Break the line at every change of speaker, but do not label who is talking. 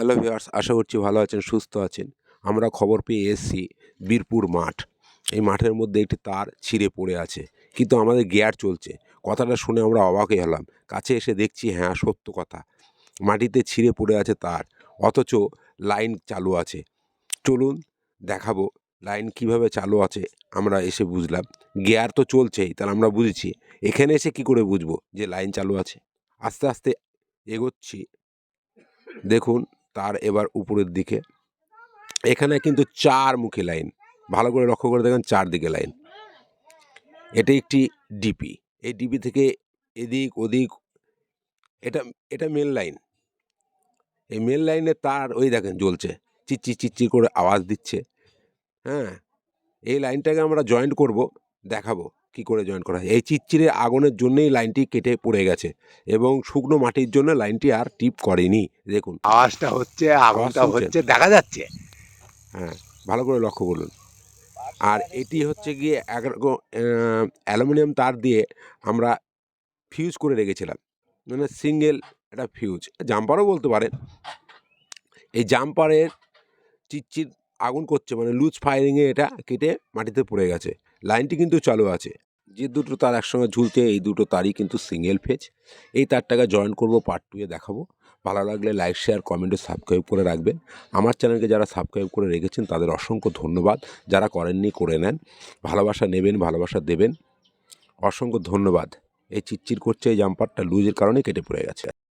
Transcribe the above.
Hello viewers আশা করছি ভালো আছেন, সুস্থ আছেন। আমরা খবর পেয়ে এসেছি বীরপুর মাঠ। এই মাঠের মধ্যে একটি তার ছিঁড়ে পড়ে আছে। কিন্তু আমাদের গিয়ার চলছে। কথাটা শুনে আমরা অবাকই হলাম। কাছে এসে দেখছি হ্যাঁ সত্য কথা। মাটিতে ছিঁড়ে পড়ে আছে তার। অথচ লাইন চালু আছে। চলুন দেখাবো লাইন কীভাবে চালু আছে। আমরা এসে বুঝলাম। গিয়ার তো চলছেই, তাহলে আমরা বুঝেছি। এখানে এসে কি করে বুঝব যে লাইন চালু আছে? আস্তে আস্তে এগোচ্ছি। দেখুন তার এবার উপরের দিকে। এখানে কিন্তু চার মুখী লাইন। ভালো করে লক্ষ্য করে দেখেন চারদিকে লাইন। এটা একটি ডিপি। এই ডিপি থেকে এদিক ওদিক, এটা এটা মেন লাইন। এই মেন লাইনে তার ওই দেখেন জ্বলছে। চিচ্চি চিচ্চি করে আওয়াজ দিচ্ছে। হ্যাঁ এই লাইনটাকে আমরা জয়েন্ট করব। দেখাবো কি করে জয়েন করা হয়। এই চিচ্চিরে আগুনের জন্যই লাইনটি কেটে পড়ে গেছে এবং শুকনো মাটির জন্য লাইনটি আর টিপ করেনি। দেখুন।
আওয়াজটা হচ্ছে আগুনটা হচ্ছে দেখা যাচ্ছে।
হ্যাঁ ভালো করে লক্ষ্য করুন। আর এটি হচ্ছে গিয়ে এগারো অ্যালুমিনিয়াম তার দিয়ে আমরা ফিউজ করে রেখেছিলাম। মানে সিঙ্গেল একটা ফিউজ জাম্পারও বলতে পারেন। এই জাম্পারের চিচ্চির আগুন করছে মানে লুজ ফায়ারিংয়ে এটা কেটে মাটিতে পড়ে গেছে। লাইনটি কিন্তু চালু আছে। যে দুটো তার একসঙ্গে ঝুলছে, এই দুটো তারই কিন্তু সিঙ্গেল ফেজ এই তারটাকে জয়েন করব পার্ট টুয়ে দেখাবো। ভালো লাগলে লাইক শেয়ার কমেন্টে সাবস্ক্রাইব করে রাখবেন। আমার চ্যানেলকে যারা সাবস্ক্রাইব করে রেখেছেন, তাদের অসংখ্য ধন্যবাদ। যারা করেননি, করে নেন। ভালোবাসা নেবেন, ভালোবাসা দেবেন। অসংখ্য ধন্যবাদ। এই চিচ্চির করছে এই জাম্পারটা লুজের কারণে কেটে পড়ে গেছে।